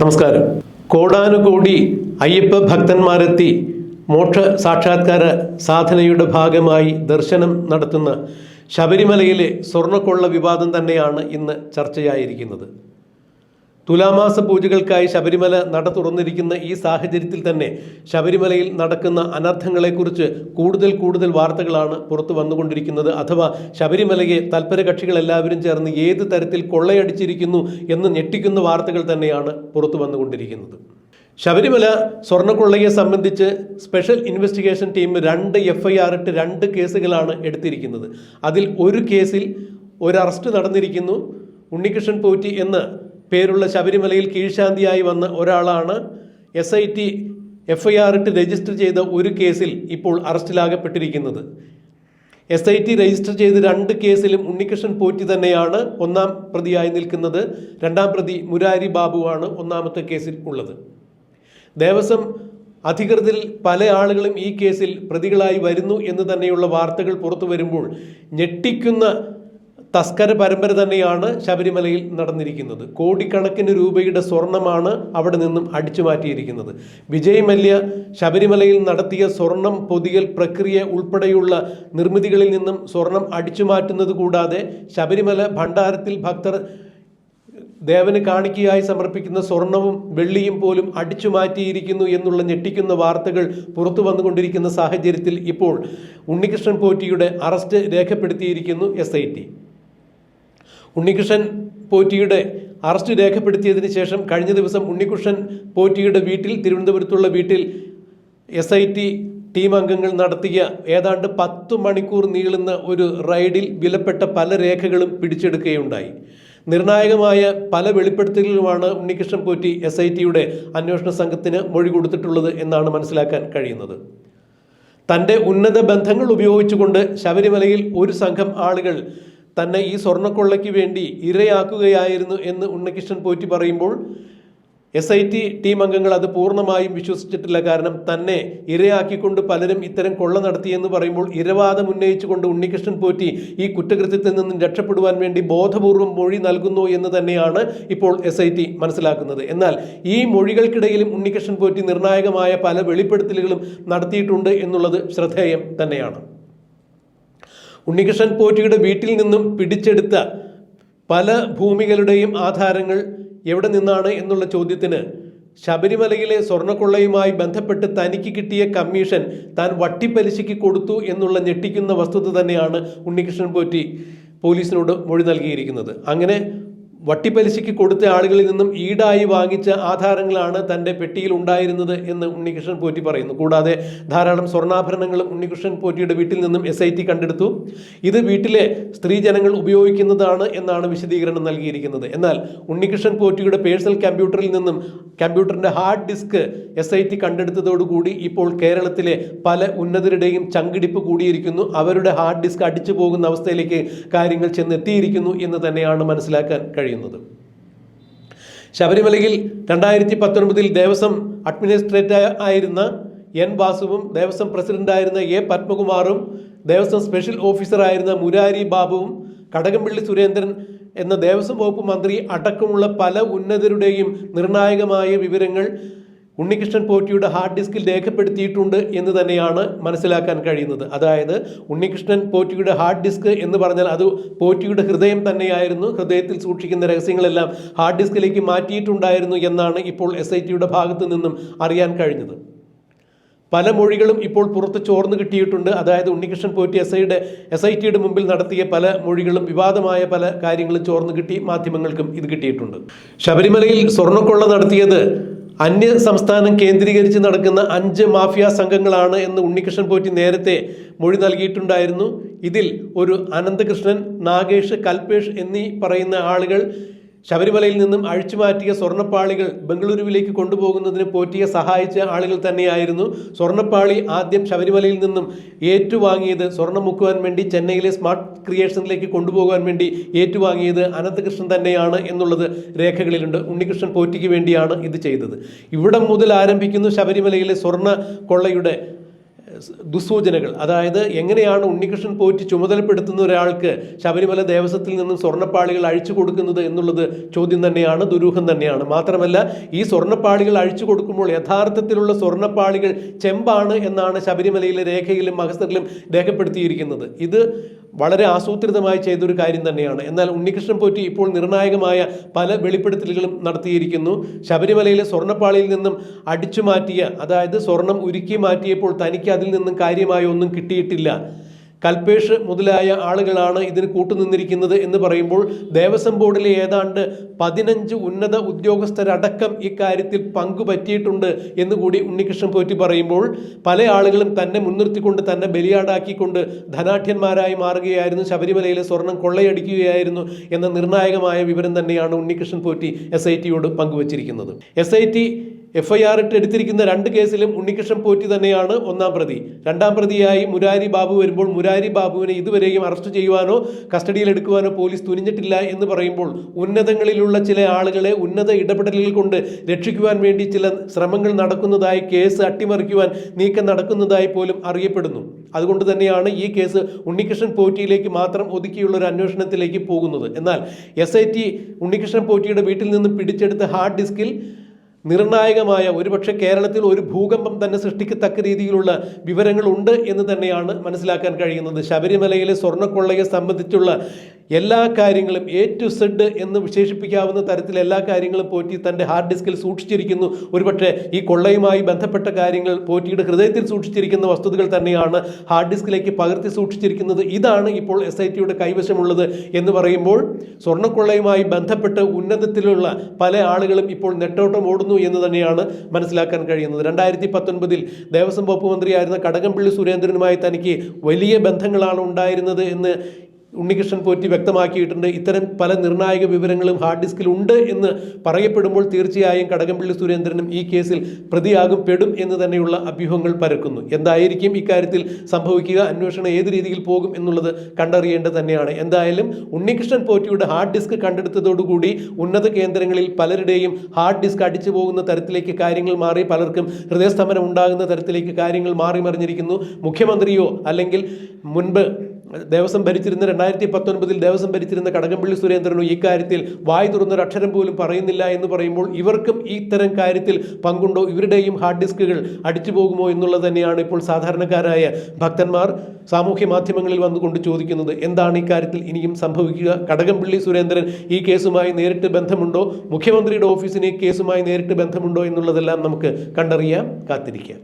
നമസ്കാരം. കോടാനുകോടി അയ്യപ്പ ഭക്തന്മാരെത്തി മോക്ഷ സാക്ഷാത്കാര സാധനയുടെ ഭാഗമായി ദർശനം നടത്തുന്ന ശബരിമലയിലെ സ്വർണക്കൊള്ള വിവാദം തന്നെയാണ് ഇന്ന് ചർച്ചയായിരിക്കുന്നത്. തുലാമാസ പൂജകൾക്കായി ശബരിമല നട തുറന്നിരിക്കുന്ന ഈ സാഹചര്യത്തിൽ തന്നെ ശബരിമലയിൽ നടക്കുന്ന അനർത്ഥങ്ങളെക്കുറിച്ച് കൂടുതൽ കൂടുതൽ വാർത്തകളാണ് പുറത്തു വന്നുകൊണ്ടിരിക്കുന്നത്. അഥവാ ശബരിമലയെ തൽപര കക്ഷികളെല്ലാവരും ചേർന്ന് ഏത് തരത്തിൽ കൊള്ളയടിച്ചിരിക്കുന്നു എന്ന് ഞെട്ടിക്കുന്ന വാർത്തകൾ തന്നെയാണ് പുറത്തു വന്നുകൊണ്ടിരിക്കുന്നത്. ശബരിമല സ്വർണക്കൊള്ളയെ സംബന്ധിച്ച് സ്പെഷ്യൽ ഇൻവെസ്റ്റിഗേഷൻ ടീം രണ്ട് എഫ് ഐ ആർ ഇട്ട് രണ്ട് കേസുകളാണ് എടുത്തിരിക്കുന്നത്. അതിൽ ഒരു കേസിൽ ഒരു അറസ്റ്റ് നടന്നിരിക്കുന്നു. ഉണ്ണികൃഷ്ണൻ പോറ്റി എന്ന് പേരുള്ള ശബരിമലയിൽ കീഴ്ശാന്തിയായി വന്ന ഒരാളാണ് S I T F I R ഇട്ട് രജിസ്റ്റർ ചെയ്ത ഒരു കേസിൽ ഇപ്പോൾ അറസ്റ്റിലാകപ്പെട്ടിരിക്കുന്നത്. എസ് ഐ ടി രജിസ്റ്റർ ചെയ്ത് രണ്ട് കേസിലും ഉണ്ണികൃഷ്ണൻ പോറ്റി തന്നെയാണ് ഒന്നാം പ്രതിയായി നിൽക്കുന്നത്. രണ്ടാം പ്രതി മുരാരി ബാബുവാണ് ഒന്നാമത്തെ കേസിൽ ഉള്ളത്. ദേവസ്വം അധികൃതരിൽ പല ആളുകളും ഈ കേസിൽ പ്രതികളായി വരുന്നു എന്ന് തന്നെയുള്ള വാർത്തകൾ പുറത്തു വരുമ്പോൾ ഞെട്ടിക്കുന്ന തസ്കര പരമ്പര തന്നെയാണ് ശബരിമലയിൽ നടന്നിരിക്കുന്നത്. കോടിക്കണക്കിന് രൂപയുടെ സ്വർണമാണ് അവിടെ നിന്നും അടിച്ചു മാറ്റിയിരിക്കുന്നത്. വിജയ് മല്യ ശബരിമലയിൽ നടത്തിയ സ്വർണം പൊതിയൽ പ്രക്രിയ ഉൾപ്പെടെയുള്ള നിർമ്മിതികളിൽ നിന്നും സ്വർണം അടിച്ചു മാറ്റുന്നത് കൂടാതെ ശബരിമല ഭണ്ഡാരത്തിൽ ഭക്തർ ദേവന് കാണിക്കയായി സമർപ്പിക്കുന്ന സ്വർണവും വെള്ളിയും പോലും അടിച്ചു മാറ്റിയിരിക്കുന്നു എന്നുള്ള ഞെട്ടിക്കുന്ന വാർത്തകൾ പുറത്തു വന്നുകൊണ്ടിരിക്കുന്ന സാഹചര്യത്തിൽ ഇപ്പോൾ ഉണ്ണികൃഷ്ണൻ പോറ്റിയുടെ അറസ്റ്റ് രേഖപ്പെടുത്തിയിരിക്കുന്നു എസ് ഉണ്ണികൃഷ്ണൻ പോറ്റിയുടെ അറസ്റ്റ് രേഖപ്പെടുത്തിയതിന് ശേഷം കഴിഞ്ഞ ദിവസം ഉണ്ണികൃഷ്ണൻ പോറ്റിയുടെ വീട്ടിൽ തിരുവനന്തപുരത്തുള്ള വീട്ടിൽ എസ് ഐ ടി ടീം അംഗങ്ങൾ നടത്തിയ ഏതാണ്ട് പത്തു മണിക്കൂർ നീളുന്ന ഒരു റൈഡിൽ വിലപ്പെട്ട പല രേഖകളും പിടിച്ചെടുക്കുകയുണ്ടായി. നിർണായകമായ പല വെളിപ്പെടുത്തലുകളുമാണ് ഉണ്ണികൃഷ്ണൻ പോറ്റി എസ് ഐ ടിയുടെ അന്വേഷണ സംഘത്തിന് മൊഴി കൊടുത്തിട്ടുള്ളത് എന്നാണ് മനസ്സിലാക്കാൻ കഴിയുന്നത്. തന്റെ ഉന്നത ബന്ധങ്ങൾ ഉപയോഗിച്ചുകൊണ്ട് ശബരിമലയിൽ ഒരു സംഘം ആളുകൾ തന്നെ ഈ സ്വർണക്കൊള്ളയ്ക്ക് വേണ്ടി ഇരയാക്കുകയായിരുന്നു എന്ന് ഉണ്ണികൃഷ്ണൻ പോറ്റി പറയുമ്പോൾ എസ് ഐ ടി ടീം അംഗങ്ങൾ അത് പൂർണമായും വിശ്വസിച്ചിട്ടില്ല. കാരണം തന്നെ ഇരയാക്കിക്കൊണ്ട് പലരും ഇത്തരം കൊള്ള നടത്തിയെന്ന് പറയുമ്പോൾ ഇരവാദം ഉന്നയിച്ചുകൊണ്ട് ഉണ്ണികൃഷ്ണൻ പോറ്റി ഈ കുറ്റകൃത്യത്തിൽ നിന്നും രക്ഷപ്പെടുവാൻ വേണ്ടി ബോധപൂർവം മൊഴി നൽകുന്നു എന്ന് തന്നെയാണ് ഇപ്പോൾ എസ് മനസ്സിലാക്കുന്നത്. എന്നാൽ ഈ മൊഴികൾക്കിടയിലും ഉണ്ണികൃഷ്ണൻ പോറ്റി നിർണായകമായ പല വെളിപ്പെടുത്തലുകളും നടത്തിയിട്ടുണ്ട് എന്നുള്ളത് ശ്രദ്ധേയം തന്നെയാണ്. ഉണ്ണികൃഷ്ണൻ പോറ്റിയുടെ വീട്ടിൽ നിന്നും പിടിച്ചെടുത്ത പല ഭൂമികളുടെയും ആധാരങ്ങൾ എവിടെ നിന്നാണ് എന്നുള്ള ചോദ്യത്തിന് ശബരിമലയിലെ സ്വർണക്കൊള്ളയുമായി ബന്ധപ്പെട്ട് തനിക്ക് കിട്ടിയ കമ്മീഷൻ താൻ വട്ടിപ്പലിശയ്ക്ക് കൊടുത്തു എന്നുള്ള ഞെട്ടിക്കുന്ന വസ്തുത തന്നെയാണ് ഉണ്ണികൃഷ്ണൻ പോറ്റി പോലീസിനോട് മൊഴി നൽകിയിരിക്കുന്നത്. അങ്ങനെ വട്ടിപ്പലിശയ്ക്ക് കൊടുത്ത ആളുകളിൽ നിന്നും ഈടായി വാങ്ങിച്ച ആധാരങ്ങളാണ് തന്റെ പെട്ടിയിൽ ഉണ്ടായിരുന്നത് എന്ന് ഉണ്ണികൃഷ്ണൻ പോറ്റി പറയുന്നു. കൂടാതെ ധാരാളം സ്വർണാഭരണങ്ങളും ഉണ്ണികൃഷ്ണൻ പോറ്റിയുടെ വീട്ടിൽ നിന്നും എസ് ഐ ടി കണ്ടെടുത്തു. ഇത് വീട്ടിലെ സ്ത്രീജനങ്ങൾ ഉപയോഗിക്കുന്നതാണ് എന്നാണ് വിശദീകരണം നൽകിയിരിക്കുന്നത്. എന്നാൽ ഉണ്ണികൃഷ്ണൻ പോറ്റിയുടെ പേഴ്സണൽ കമ്പ്യൂട്ടറിൽ നിന്നും കമ്പ്യൂട്ടറിന്റെ hard disk S I T കണ്ടെടുത്തതോടുകൂടി ഇപ്പോൾ കേരളത്തിലെ പല ഉന്നതരുടെയും ചങ്കിടിപ്പ് കൂടിയിരിക്കുന്നു. അവരുടെ ഹാർഡ് ഡിസ്ക് അടിച്ചു പോകുന്ന അവസ്ഥയിലേക്ക് കാര്യങ്ങൾ ചെന്നെത്തിയിരിക്കുന്നു എന്ന് തന്നെയാണ് മനസ്സിലാക്കാൻ കഴിയുന്നത്. ശബരിമലയിൽ രണ്ടായിരത്തി പത്തൊൻപതിൽ ദേവസ്വം അഡ്മിനിസ്ട്രേറ്റർ ആയിരുന്ന എൻ വാസുവും ദേവസ്വം പ്രസിഡന്റായിരുന്ന എ പത്മകുമാറും ദേവസ്വം സ്പെഷ്യൽ ഓഫീസറായിരുന്ന മുരാരി ബാബുവും കടകംപള്ളി സുരേന്ദ്രൻ എന്ന ദേവസ്വം വകുപ്പ് മന്ത്രി അടക്കമുള്ള പല ഉന്നതരുടെയും നിർണായകമായ വിവരങ്ങൾ ഉണ്ണികൃഷ്ണൻ പോറ്റിയുടെ ഹാർഡ് ഡിസ്കിൽ രേഖപ്പെടുത്തിയിട്ടുണ്ട് എന്ന് തന്നെയാണ് മനസ്സിലാക്കാൻ കഴിയുന്നത്. അതായത് ഉണ്ണികൃഷ്ണൻ പോറ്റിയുടെ ഹാർഡ് ഡിസ്ക് എന്ന് പറഞ്ഞാൽ അത് പോറ്റിയുടെ ഹൃദയം തന്നെയായിരുന്നു. ഹൃദയത്തിൽ സൂക്ഷിക്കുന്ന രഹസ്യങ്ങളെല്ലാം ഹാർഡ് ഡിസ്കിലേക്ക് മാറ്റിയിട്ടുണ്ടായിരുന്നു എന്നാണ് ഇപ്പോൾ എസ് ഐ ടിയുടെ ഭാഗത്തു നിന്നും അറിയാൻ കഴിഞ്ഞത്. പല മൊഴികളും ഇപ്പോൾ പുറത്ത് ചോർന്ന് കിട്ടിയിട്ടുണ്ട്. അതായത് ഉണ്ണികൃഷ്ണൻ പോറ്റി എസ് ഐയുടെ എസ് ഐ ടിയുടെ മുമ്പിൽ നടത്തിയ പല മൊഴികളും വിവാദമായ പല കാര്യങ്ങളും ചോർന്ന് കിട്ടി. മാധ്യമങ്ങൾക്കും ഇത് കിട്ടിയിട്ടുണ്ട്. ശബരിമലയിൽ സ്വർണക്കൊള്ള നടത്തിയത് അന്യ സംസ്ഥാനം കേന്ദ്രീകരിച്ച് നടക്കുന്ന അഞ്ച് മാഫിയ സംഘങ്ങളാണ് എന്ന് ഉണ്ണികൃഷ്ണൻ പോറ്റി നേരത്തെ മൊഴി നൽകിയിട്ടുണ്ടായിരുന്നു. ഇതിൽ ഒരു അനന്തകൃഷ്ണൻ നാഗേഷ് കൽപേഷ് എന്നീ പറയുന്ന ആളുകൾ ശബരിമലയിൽ നിന്നും അഴിച്ചുമാറ്റിയ സ്വർണപ്പാളികൾ ബംഗളൂരുവിലേക്ക് കൊണ്ടുപോകുന്നതിന് പോറ്റിയെ സഹായിച്ച ആളുകൾ തന്നെയായിരുന്നു. സ്വർണപ്പാളി ആദ്യം ശബരിമലയിൽ നിന്നും ഏറ്റുവാങ്ങിയത് സ്വർണം മുക്കുവാൻ വേണ്ടി ചെന്നൈയിലെ സ്മാർട്ട് ക്രിയേഷനിലേക്ക് കൊണ്ടുപോകാൻ വേണ്ടി ഏറ്റുവാങ്ങിയത് അനന്തകൃഷ്ണൻ തന്നെയാണ് എന്നുള്ളത് രേഖകളിലുണ്ട്. ഉണ്ണികൃഷ്ണൻ പോറ്റിക്ക് വേണ്ടിയാണ് ഇത് ചെയ്തത്. ഇവിടം മുതൽ ആരംഭിക്കുന്നു ശബരിമലയിലെ സ്വർണ കൊള്ളയുടെ ദുസ്സൂചനകൾ. അതായത് എങ്ങനെയാണ് ഉണ്ണികൃഷ്ണൻ പോറ്റി ചുമതലപ്പെടുത്തുന്ന ഒരാൾക്ക് ശബരിമല ദേവസ്വത്തിൽ നിന്നും സ്വർണപ്പാളികൾ അഴിച്ചു കൊടുക്കുന്നത് എന്നുള്ളത് ചോദ്യം തന്നെയാണ് ദുരൂഹം തന്നെയാണ്. മാത്രമല്ല ഈ സ്വർണപ്പാളികൾ അഴിച്ചു കൊടുക്കുമ്പോൾ യഥാർത്ഥത്തിലുള്ള സ്വർണപ്പാളികൾ ചെമ്പാണ് എന്നാണ് ശബരിമലയിലെ രേഖയിലും മഹസറിലും രേഖപ്പെടുത്തിയിരിക്കുന്നത്. ഇത് വളരെ ആസൂത്രിതമായി ചെയ്തൊരു കാര്യം തന്നെയാണ്. എന്നാൽ ഉണ്ണികൃഷ്ണൻ പോറ്റി ഇപ്പോൾ നിർണായകമായ പല വെളിപ്പെടുത്തലുകളും നടത്തിയിരിക്കുന്നു. ശബരിമലയിലെ സ്വർണപ്പാളിയിൽ നിന്നും അടിച്ചു മാറ്റിയ അതായത് സ്വർണം ഉരുക്കി മാറ്റിയപ്പോൾ തനിക്ക് അതിൽ നിന്നും കാര്യമായ ഒന്നും കിട്ടിയിട്ടില്ല. കൽപേഷ് മുതലായ ആളുകളാണ് ഇതിന് കൂട്ടുനിന്നിരിക്കുന്നത് എന്ന് പറയുമ്പോൾ ദേവസ്വം ബോർഡിലെ ഏതാണ്ട് പതിനഞ്ച് ഉന്നത ഉദ്യോഗസ്ഥരടക്കം ഇക്കാര്യത്തിൽ പങ്കുപറ്റിയിട്ടുണ്ട് എന്നുകൂടി ഉണ്ണികൃഷ്ണൻ പോറ്റി പറയുമ്പോൾ പല ആളുകളും തന്നെ മുൻനിർത്തിക്കൊണ്ട് തന്നെ ബലിയാടാക്കിക്കൊണ്ട് ധനാഠ്യന്മാരായി മാറുകയായിരുന്നു. ശബരിമലയിലെ സ്വർണം കൊള്ളയടിക്കുകയായിരുന്നു എന്ന നിർണായകമായ വിവരം തന്നെയാണ് ഉണ്ണികൃഷ്ണൻ പോറ്റി എസ് ഐ ടിയോട് പങ്കുവച്ചിരിക്കുന്നത്. S I T F I R ഇട്ട് എടുത്തിരിക്കുന്ന രണ്ട് കേസിലും ഉണ്ണികൃഷ്ണൻ പോറ്റി തന്നെയാണ് ഒന്നാം പ്രതി. രണ്ടാം പ്രതിയായി മുരാരി ബാബു വരുമ്പോൾ മുരാരി ബാബുവിനെ ഇതുവരെയും അറസ്റ്റ് ചെയ്യുവാനോ കസ്റ്റഡിയിൽ എടുക്കുവാനോ പോലീസ് തുനിഞ്ഞിട്ടില്ല എന്ന് പറയുമ്പോൾ ഉന്നതങ്ങളിലുള്ള ചില ആളുകളെ ഉന്നത ഇടപെടലുകൾ കൊണ്ട് രക്ഷിക്കുവാൻ വേണ്ടി ചില ശ്രമങ്ങൾ നടക്കുന്നതായി കേസ് അട്ടിമറിക്കുവാൻ നീക്കം നടക്കുന്നതായി പോലും അറിയപ്പെടുന്നു. അതുകൊണ്ട് തന്നെയാണ് ഈ കേസ് ഉണ്ണികൃഷ്ണൻ പോറ്റിയിലേക്ക് മാത്രം ഒതുക്കിയുള്ള ഒരു അന്വേഷണത്തിലേക്ക് പോകുന്നത്. എന്നാൽ എസ് ഐ ടി ഉണ്ണികൃഷ്ണൻ പോറ്റിയുടെ വീട്ടിൽ നിന്ന് പിടിച്ചെടുത്ത ഹാർഡ് ഡിസ്കിൽ നിർണായകമായ ഒരുപക്ഷെ കേരളത്തിൽ ഒരു ഭൂകമ്പം തന്നെ സൃഷ്ടിക്കത്തക്ക രീതിയിലുള്ള വിവരങ്ങളുണ്ട് എന്ന് തന്നെയാണ് മനസ്സിലാക്കാൻ കഴിയുന്നത്. ശബരിമലയിലെ സ്വർണക്കൊള്ളയെ സംബന്ധിച്ചുള്ള എല്ലാ കാര്യങ്ങളും എ ടു സെഡ് എന്ന് വിശേഷിപ്പിക്കാവുന്ന തരത്തിൽ എല്ലാ കാര്യങ്ങളും പോറ്റി തന്റെ ഹാർഡ് ഡിസ്കിൽ സൂക്ഷിച്ചിരിക്കുന്നു. ഒരുപക്ഷെ ഈ കൊള്ളയുമായി ബന്ധപ്പെട്ട കാര്യങ്ങൾ പോറ്റിയുടെ ഹൃദയത്തിൽ സൂക്ഷിച്ചിരിക്കുന്ന വസ്തുതകൾ തന്നെയാണ് ഹാർഡ് ഡിസ്കിലേക്ക് പകർത്തി സൂക്ഷിച്ചിരിക്കുന്നത്. ഇതാണ് ഇപ്പോൾ എസ് ഐ ടിയുടെ കൈവശമുള്ളത് എന്ന് പറയുമ്പോൾ സ്വർണക്കൊള്ളയുമായി ബന്ധപ്പെട്ട് ഉന്നതത്തിലുള്ള പല ആളുകളും ഇപ്പോൾ നെട്ടോട്ടം ഓടുന്നു എന്ന് തന്നെയാണ് മനസ്സിലാക്കാൻ കഴിയുന്നത്. രണ്ടായിരത്തി പത്തൊൻപതിൽ ദേവസ്വം വകുപ്പ് മന്ത്രിയായിരുന്ന കടകംപള്ളി സുരേന്ദ്രനുമായി തനിക്ക് വലിയ ബന്ധങ്ങളാണ് ഉണ്ടായിരുന്നത് എന്ന് ഉണ്ണികൃഷ്ണൻ പോറ്റി വ്യക്തമാക്കിയിട്ടുണ്ട്. ഇത്തരം പല നിർണായക വിവരങ്ങളും ഹാർഡ് ഡിസ്കിൽ ഉണ്ട് എന്ന് പറയപ്പെടുമ്പോൾ തീർച്ചയായും കടകംപള്ളി സുരേന്ദ്രനും ഈ കേസിൽ പ്രതിയാകും പെടും എന്ന് തന്നെയുള്ള അഭ്യൂഹങ്ങൾ പരക്കുന്നു. എന്തായിരിക്കും ഇക്കാര്യത്തിൽ സംഭവിക്കുക? അന്വേഷണം ഏത് രീതിയിൽ പോകും എന്നുള്ളത് കണ്ടറിയേണ്ടത് തന്നെയാണ്. എന്തായാലും ഉണ്ണികൃഷ്ണൻ പോറ്റിയുടെ ഹാർഡ് ഡിസ്ക് കണ്ടെടുത്തതോടുകൂടി ഉന്നത കേന്ദ്രങ്ങളിൽ പലരുടെയും ഹാർഡ് ഡിസ്ക് അടിച്ചു പോകുന്ന തരത്തിലേക്ക് കാര്യങ്ങൾ മാറി പലർക്കും ഹൃദയസ്തംഭനം ഉണ്ടാകുന്ന തരത്തിലേക്ക് കാര്യങ്ങൾ മാറി മറിഞ്ഞിരിക്കുന്നു മുഖ്യമന്ത്രിയോ അല്ലെങ്കിൽ മുൻപ് ദേവസ്വം ഭരിച്ചിരുന്ന രണ്ടായിരത്തി പത്തൊൻപതിൽ ദേവസ്വം ഭരിച്ചിരുന്ന കടകംപള്ളി സുരേന്ദ്രനും ഈ കാര്യത്തിൽ വായി തുറന്നൊരു അക്ഷരം പോലും പറയുന്നില്ല എന്ന് പറയുമ്പോൾ ഇവർക്കും ഇത്തരം കാര്യത്തിൽ പങ്കുണ്ടോ? ഇവരുടെയും ഹാർഡ് ഡിസ്കുകൾ അടിച്ചു പോകുമോ എന്നുള്ളത് തന്നെയാണ് ഇപ്പോൾ സാധാരണക്കാരായ ഭക്തന്മാർ സാമൂഹ്യ മാധ്യമങ്ങളിൽ വന്നുകൊണ്ട് ചോദിക്കുന്നത്. എന്താണ് ഇക്കാര്യത്തിൽ ഇനിയും സംഭവിക്കുക? കടകംപള്ളി സുരേന്ദ്രൻ ഈ കേസുമായി നേരിട്ട് ബന്ധമുണ്ടോ? മുഖ്യമന്ത്രിയുടെ ഓഫീസിന് കേസുമായി നേരിട്ട് ബന്ധമുണ്ടോ എന്നുള്ളതെല്ലാം നമുക്ക് കണ്ടറിയാം കാത്തിരിക്കാം.